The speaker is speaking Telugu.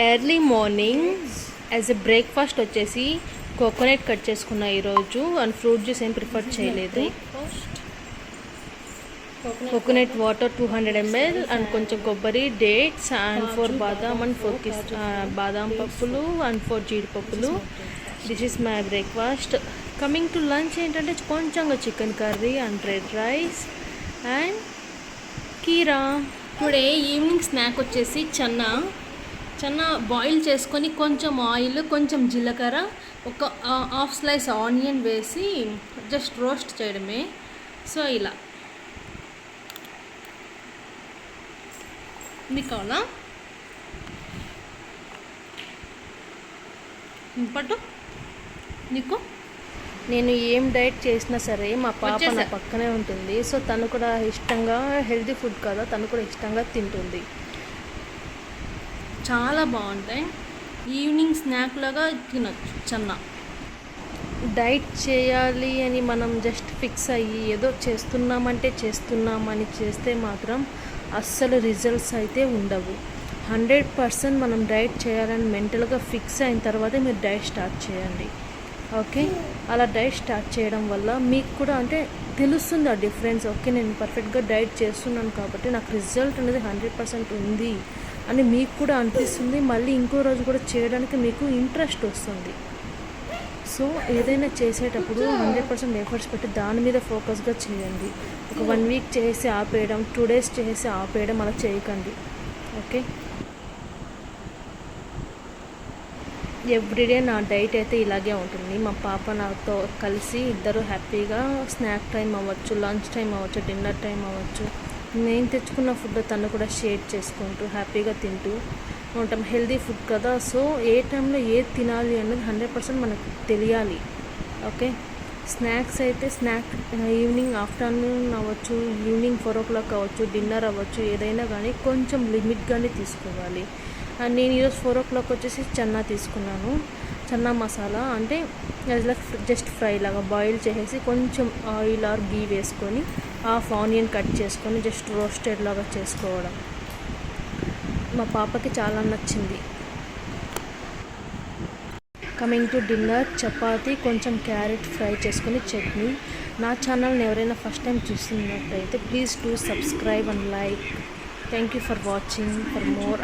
Early morning as a breakfast వచ్చేసి కోకోనట్ కట్ చేసుకున్నా ఈరోజు. అండ్ ఫ్రూట్ జ్యూస్ ఏం ప్రిఫర్ చేయలేదు. Coconut water two hundred ML and కొంచెం కొబ్బరి dates and four badam and four కిస్ బాదాం పప్పులు అండ్ ఫోర్ జీడిపప్పులు. This is my breakfast coming to lunch ఏంటంటే కొంచెంగా chicken curry and red rice and కీరా. టుడే ఈవినింగ్ స్నాక్ వచ్చేసి చన్నా. చన్నా బాయిల్ చేసుకొని కొంచెం ఆయిల్ కొంచెం జీలకర్ర ఒక హాఫ్ స్లైస్ ఆనియన్ వేసి జస్ట్ రోస్ట్ చేయడమే. సో ఇలా. నీకు కావాలా? పట్టు? నీకు? నేను ఏం డైట్ చేసినా సరే మా పాప నా. పక్కనే ఉంటుంది. సో తను కూడా ఇష్టంగా హెల్తీ ఫుడ్ కదా తను కూడా ఇష్టంగా తింటుంది. చాలా బాగుంటాయి. ఈవినింగ్ స్నాక్ లాగా తినచ్చు చన్నా. డైట్ చేయాలి అని మనం జస్ట్ ఫిక్స్ అయ్యి ఏదో చేస్తున్నామంటే చేస్తున్నామని చేస్తే మాత్రం అస్సలు రిజల్ట్స్ అయితే ఉండవు. హండ్రెడ్ పర్సెంట్ మనం డైట్ చేయాలని మెంటల్గా ఫిక్స్ అయిన తర్వాతే మీరు డైట్ స్టార్ట్ చేయండి. ఓకే? అలా డైట్ స్టార్ట్ చేయడం వల్ల మీకు కూడా అంటే తెలుస్తుంది ఆ డిఫరెన్స్. ఓకే నేను పర్ఫెక్ట్గా డైట్ చేస్తున్నాను కాబట్టి నాకు రిజల్ట్ అనేది హండ్రెడ్ పర్సెంట్ ఉంది. అని మీకు కూడా అనిపిస్తుంది. మళ్ళీ ఇంకో రోజు కూడా చేయడానికి మీకు ఇంట్రెస్ట్ వస్తుంది. సో ఏదైనా చేసేటప్పుడు హండ్రెడ్ పర్సెంట్ ఎఫర్ట్స్ పెట్టి దాని మీద ఫోకస్గా చేయండి. ఒక వన్ వీక్ చేసి ఆపేయడం టూ డేస్ చేసి ఆపేయడం అలా చేయకండి. ఓకే? ఎవ్రీడే నా డైట్ అయితే ఇలాగే ఉంటుంది. మా పాప నాతో కలిసి ఇద్దరు హ్యాపీగా స్నాక్ టైం అవ్వచ్చు లంచ్ టైం అవ్వచ్చు డిన్నర్ టైం అవ్వచ్చు. నేను తెచ్చుకున్న ఫుడ్ తను కూడా షేర్ చేసుకుంటూ హ్యాపీగా తింటూ ఉంటాం. హెల్దీ ఫుడ్ కదా. సో ఏ టైంలో ఏది తినాలి అనేది హండ్రెడ్ పర్సెంట్ మనకు తెలియాలి. ఓకే స్నాక్స్ అయితే స్నాక్ ఈవినింగ్ ఆఫ్టర్నూన్ అవ్వచ్చు ఈవినింగ్ ఫోర్ ఓ క్లాక్ అవ్వచ్చు డిన్నర్ అవ్వచ్చు ఏదైనా కానీ కొంచెం లిమిట్గానే తీసుకోవాలి. అండ్ నేను ఈరోజు ఫోర్ ఓ క్లాక్ వచ్చేసి చన్నా తీసుకున్నాను. చన్నా మసాలా అంటే ఇలా జస్ట్ ఫ్రై లాగా బాయిల్ చేసేసి కొంచెం ఆయిల్ ఆర్ గీ వేసుకొని హాఫ్ ఆనియన్ కట్ చేసుకొని జస్ట్ రోస్టెడ్ లాగా చేసుకోవడం. మా పాపకి చాలా నచ్చింది. కమింగ్ టు డిన్నర్ చపాతి కొంచెం క్యారెట్ ఫ్రై చేసుకుని చట్నీ. నా ఛానల్ని ఎవరైనా ఫస్ట్ టైం చూస్తున్నట్టయితే please do subscribe and like. Thank you for watching. For more